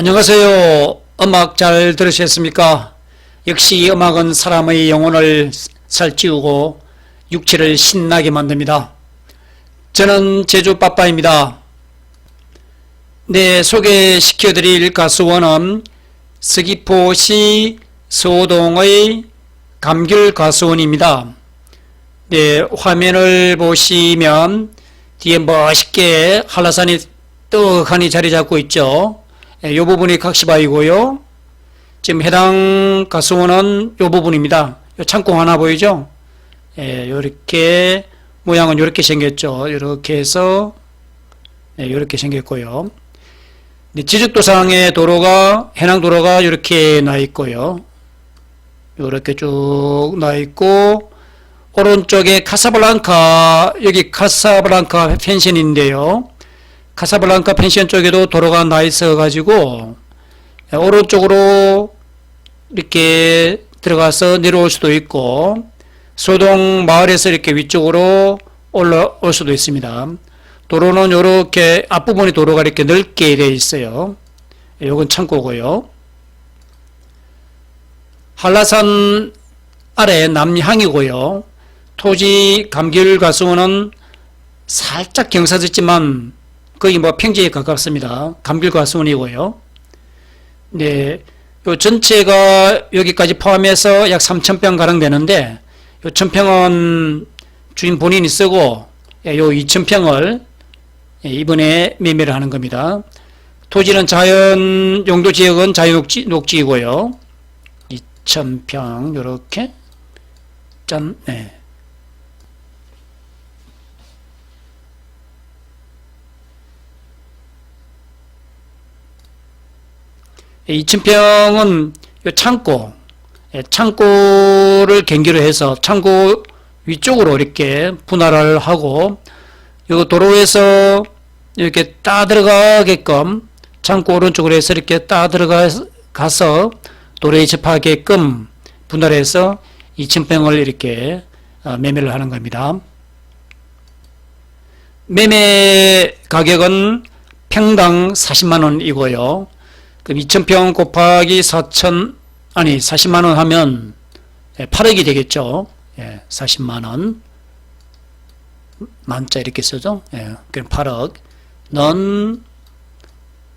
안녕하세요. 음악 잘 들으셨습니까? 역시 음악은 사람의 영혼을 살찌우고 육체를 신나게 만듭니다. 저는 제주 빠빠입니다. 네, 소개시켜드릴 가수원은 서귀포시 소동의 감귤 가수원입니다. 네, 화면을 보시면 뒤에 멋있게 한라산이 떡하니 자리 잡고 있죠. 이 부분이 각시바이고요. 지금 해당 가수원은 이 부분입니다. 요 창고 하나 보이죠? 예, 요렇게 모양은 요렇게 생겼죠. 요렇게 해서 예, 요렇게 생겼고요. 네, 지적도상의 도로가 해당 도로가 이렇게 나 있고요. 요렇게 쭉 나 있고 오른쪽에 카사블랑카 여기 카사블랑카 펜션인데요. 카사블랑카 펜션 쪽에도 도로가 나 있어 가지고 오른쪽으로 이렇게 들어가서 내려올 수도 있고 소동 마을에서 이렇게 위쪽으로 올라올 수도 있습니다. 도로는 이렇게 앞부분이 도로가 이렇게 넓게 되어 있어요. 요건 창고고요. 한라산 아래 남향이고요. 토지 감귤 가수원은 살짝 경사졌지만 거의 뭐 평지에 가깝습니다. 감귤 가수원이고요. 네, 요 전체가 여기까지 포함해서 약 3,000평 가량 되는데 요 1,000평은 주인 본인이 쓰고 예, 요 2,000평을 예, 이번에 매매를 하는 겁니다. 토지는 자연 용도 지역은 자연 녹지, 녹지이고요. 2,000평 요렇게 짠 네. 예, 2,000평은 요 창고, 예, 창고를 경계로 해서 창고 위쪽으로 이렇게 분할을 하고 요 도로에서 이렇게 따 들어가게끔 창고 오른쪽으로 해서 이렇게 따 들어가서 도로에 접하게끔 분할해서 2,000평을 이렇게 어, 매매를 하는 겁니다. 매매 가격은 평당 40만 원이고요. 그럼 2,000평 곱하기 4천 아니 40만 원 하면 8억이 되겠죠. 예, 40만 원 만자 이렇게 쓰죠. 예, 그럼 8억 넌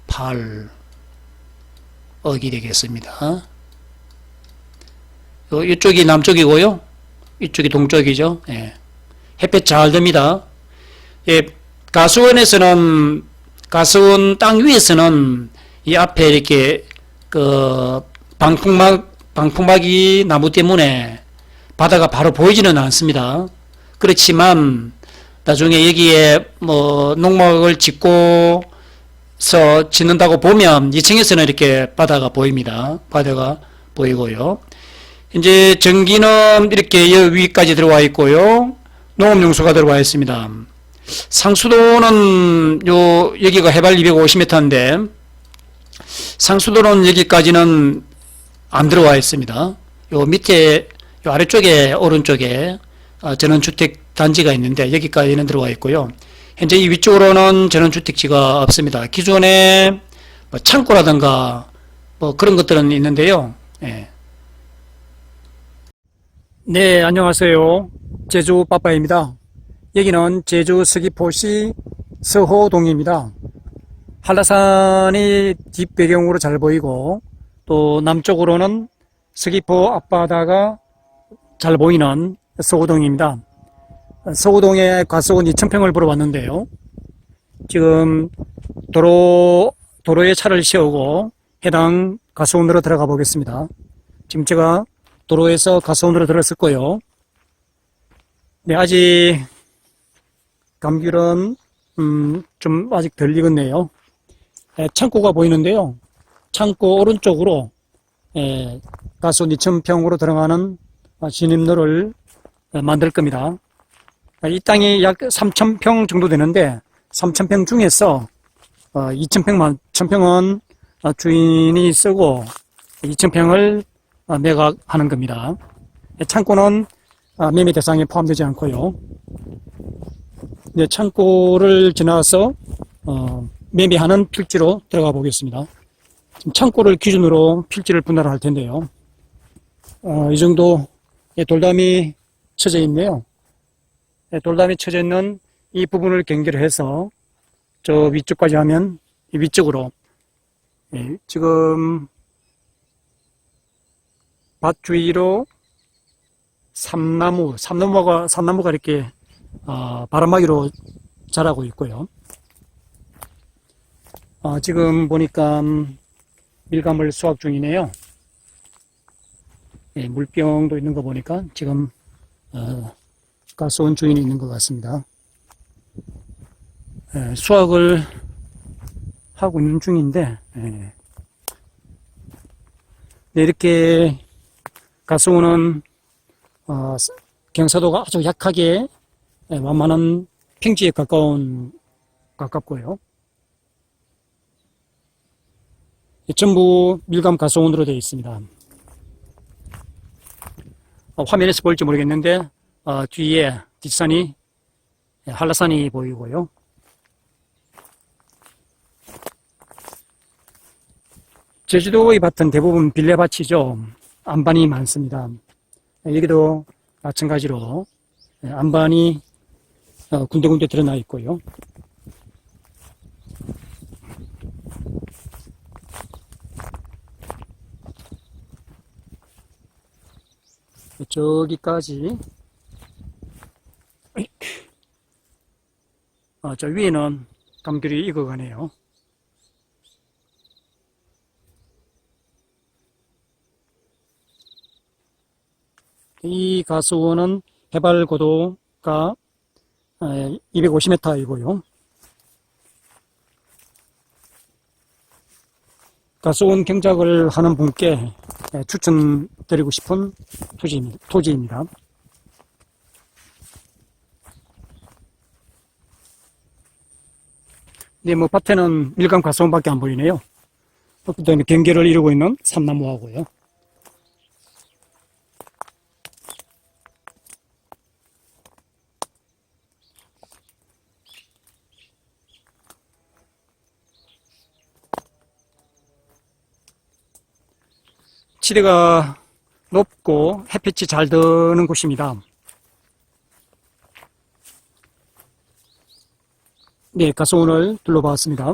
8억이 되겠습니다. 요, 이쪽이 남쪽이고요. 이쪽이 동쪽이죠. 예. 햇볕 잘 듭니다. 예, 가수원에서는 가수원 땅 위에서는 이 앞에 이렇게 그 방풍막 방풍막이 나무 때문에 바다가 바로 보이지는 않습니다. 그렇지만 나중에 여기에 뭐 농막을 짓고서 짓는다고 보면 2층에서는 이렇게 바다가 보입니다. 바다가 보이고요. 이제 전기는 이렇게 위까지 들어와 있고요. 농업용수가 들어와 있습니다. 상수도는 요 여기가 해발 250m인데 상수도는 여기까지는 안 들어와 있습니다. 요 밑에 요 아래쪽에 오른쪽에 어, 전원주택 단지가 있는데 여기까지는 들어와 있고요. 현재 이 위쪽으로는 전원주택지가 없습니다. 기존에 뭐 창고라든가 뭐 그런 것들은 있는데요. 예. 네, 안녕하세요. 제주 빠빠입니다. 여기는 제주 서귀포시 서호동입니다. 한라산이 뒷배경으로 잘 보이고 또 남쪽으로는 서귀포 앞바다가 잘 보이는 서호동입니다. 서호동에 가수원 2,000평을 보러 왔는데요. 지금 도로, 도로에 차를 세우고 해당 가수원으로 들어가 보겠습니다. 지금 제가 도로에서 가수원으로 들어섰 고요. 네, 아직 감귤은 음, 좀 아직 덜 익었네요. 예, 창고가 보이는데요. 창고 오른쪽으로 예, 가수 2,000평으로 들어가는 진입로를 어, 만들 겁니다. 이 땅이 약 3,000평 정도 되는데 3,000평 중에서 2,000평만 1,000평은 주인이 쓰고 2,000평을 매각하는 겁니다. 예, 창고는 아, 매매 대상에 포함되지 않고요. 창고를 지나서 어, 매매하는 필지로 들어가 보겠습니다. 창고를 기준으로 필지를 분할할 텐데요. 어, 이 정도 예, 돌담이 쳐져 있네요. 예, 돌담이 쳐져 있는 이 부분을 경계해서 저 위쪽까지 하면 이 위쪽으로 예, 지금 밭 주위로 삼나무, 삼나무가 삼나무가 이렇게 어, 바람막이로 자라고 있고요. 어, 지금 보니까 밀감을 수확 중이네요. 예, 물병도 있는 거 보니까 지금 어, 가스원 주인이 있는 것 같습니다. 예, 수확을 하고 있는 중인데 예. 네, 이렇게 가스원은 어, 경사도가 아주 약하게 예, 완만한 평지에 가까운 가깝고요. 예, 전부 밀감 가스원으로 되어 있습니다. 어, 화면에서 볼지 모르겠는데 어, 뒤에 뒷산이 예, 한라산이 보이고요. 제주도의 밭은 대부분 빌레밭이죠. 안반이 많습니다. 예, 여기도 마찬가지로 예, 안반이 어, 군데군데 드러나 있고요. 저기까지 어, 저 위에는 감귤이 익어가네요. 이 가수원은 해발 고도가 250m이고요. 가수원 경작을 하는 분께 예, 추천드리고 싶은 토지입니다. 네, 뭐 밭에는 밀감 가수원밖에 안 보이네요. 그다음에 경계를 이루고 있는 삼나무하고요. 지대가 높고 햇빛이 잘 드는 곳입니다. 네, 가서 오늘 둘러봤습니다.